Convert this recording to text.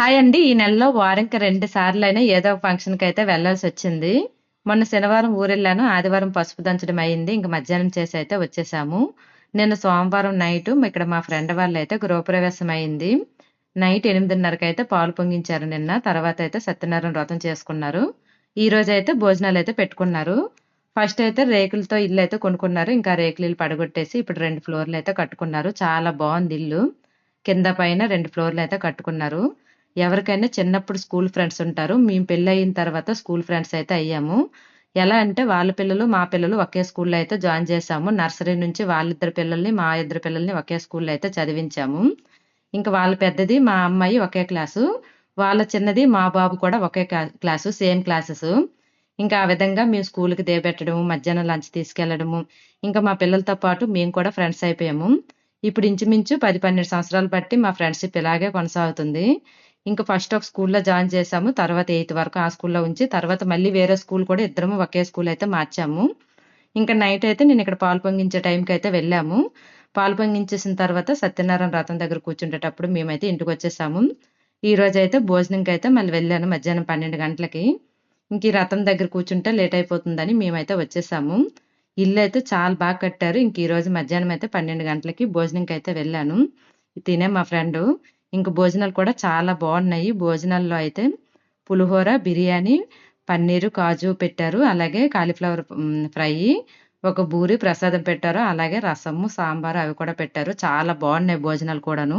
Hi అండి. ఈ నెలలో వారంకి రెండు సార్లు అయినా ఏదో ఒక వెళ్ళాల్సి వచ్చింది మొన్న శనివారం ఊరెళ్ళాను. ఆదివారం పసుపు దంచడం అయింది. ఇంక మధ్యాహ్నం చేసైతే వచ్చేసాము. నిన్న సోమవారం నైటు ఇక్కడ మా ఫ్రెండ్ వాళ్ళైతే గృహప్రవేశం అయింది. నైట్ 8:30కైతే పాలు పొంగించారు నిన్న. తర్వాత అయితే సత్యనారాయణ వ్రతం చేసుకున్నారు. ఈ రోజైతే భోజనాలు అయితే పెట్టుకున్నారు. ఫస్ట్ అయితే రేకులతో ఇల్లు అయితే కొనుక్కున్నారు. ఇంకా రేకులు ఇల్లు పడగొట్టేసి ఇప్పుడు రెండు ఫ్లోర్లు అయితే కట్టుకున్నారు. చాలా బాగుంది ఇల్లు. కింద పైన రెండు ఫ్లోర్లు అయితే కట్టుకున్నారు. ఎవరికైనా చిన్నప్పుడు స్కూల్ ఫ్రెండ్స్ ఉంటారు. మేము పెళ్ళయిన తర్వాత స్కూల్ ఫ్రెండ్స్ అయితే అయ్యాము. ఎలా అంటే వాళ్ళ పిల్లలు, మా పిల్లలు ఒకే స్కూల్‌లో అయితే జాయిన్ చేశాము. నర్సరీ నుంచి వాళ్ళిద్దరు పిల్లల్ని, మా ఇద్దరు పిల్లల్ని ఒకే స్కూల్‌లో అయితే చదివించాము. ఇంకా వాళ్ళ పెద్దది మా అమ్మాయి ఒకే క్లాసు. వాళ్ళ చిన్నది మా బాబు కూడా ఒకే క్లా క్లాసు. సేమ్ క్లాసెస్ ఇంకా ఆ విధంగా మేము స్కూల్కి దిగబెట్టడము, మధ్యాహ్నం లంచ్ తీసుకెళ్ళడము, ఇంకా మా పిల్లలతో పాటు మేము కూడా ఫ్రెండ్స్ అయిపోయాము. ఇప్పుడు ఇంచుమించు 10, 12 సంవత్సరాలు బట్టి మా ఫ్రెండ్‌షిప్ ఇలాగే కొనసాగుతుంది. ఇంక ఫస్ట్ ఒక స్కూల్‌లో జాయిన్ చేశాము. తర్వాత ఎయిత్ వరకు ఆ స్కూల్‌లో ఉంచి, తర్వాత మళ్ళీ వేరే స్కూల్ కూడా ఇద్దరము ఒకే స్కూల్ అయితే మార్చాము. ఇంకా నైట్ అయితే నేను ఇక్కడ పాలు పొంగించే టైంకి అయితే వెళ్ళాము. పాలు పొంగించేసిన తర్వాత సత్యనారాయణ రథం దగ్గర కూర్చుండేటప్పుడు మేమైతే ఇంటికి వచ్చేసాము ఈరోజు అయితే భోజనంకైతే మళ్ళీ వెళ్ళాను మధ్యాహ్నం 12 గంటలకి. ఇంక ఈ రథం దగ్గర కూర్చుంటే లేట్ అయిపోతుందని మేమైతే వచ్చేసాము. ఇల్లు అయితే చాలా బాగా కట్టారు. ఇంక ఈరోజు మధ్యాహ్నం అయితే 12 గంటలకి భోజనంకి అయితే వెళ్ళాను. తినే మా ఫ్రెండు. ఇంక భోజనాలు కూడా చాలా బాగున్నాయి భోజనాల్లో అయితే పులిహోర, బిర్యానీ, పన్నీరు, కాజు పెట్టారు. అలాగే కాలీఫ్లవర్ ఫ్రై, ఒక బూరి ప్రసాదం పెట్టారు. అలాగే రసము, సాంబారు అవి కూడా పెట్టారు. చాలా బాగున్నాయి భోజనాలు కూడాను.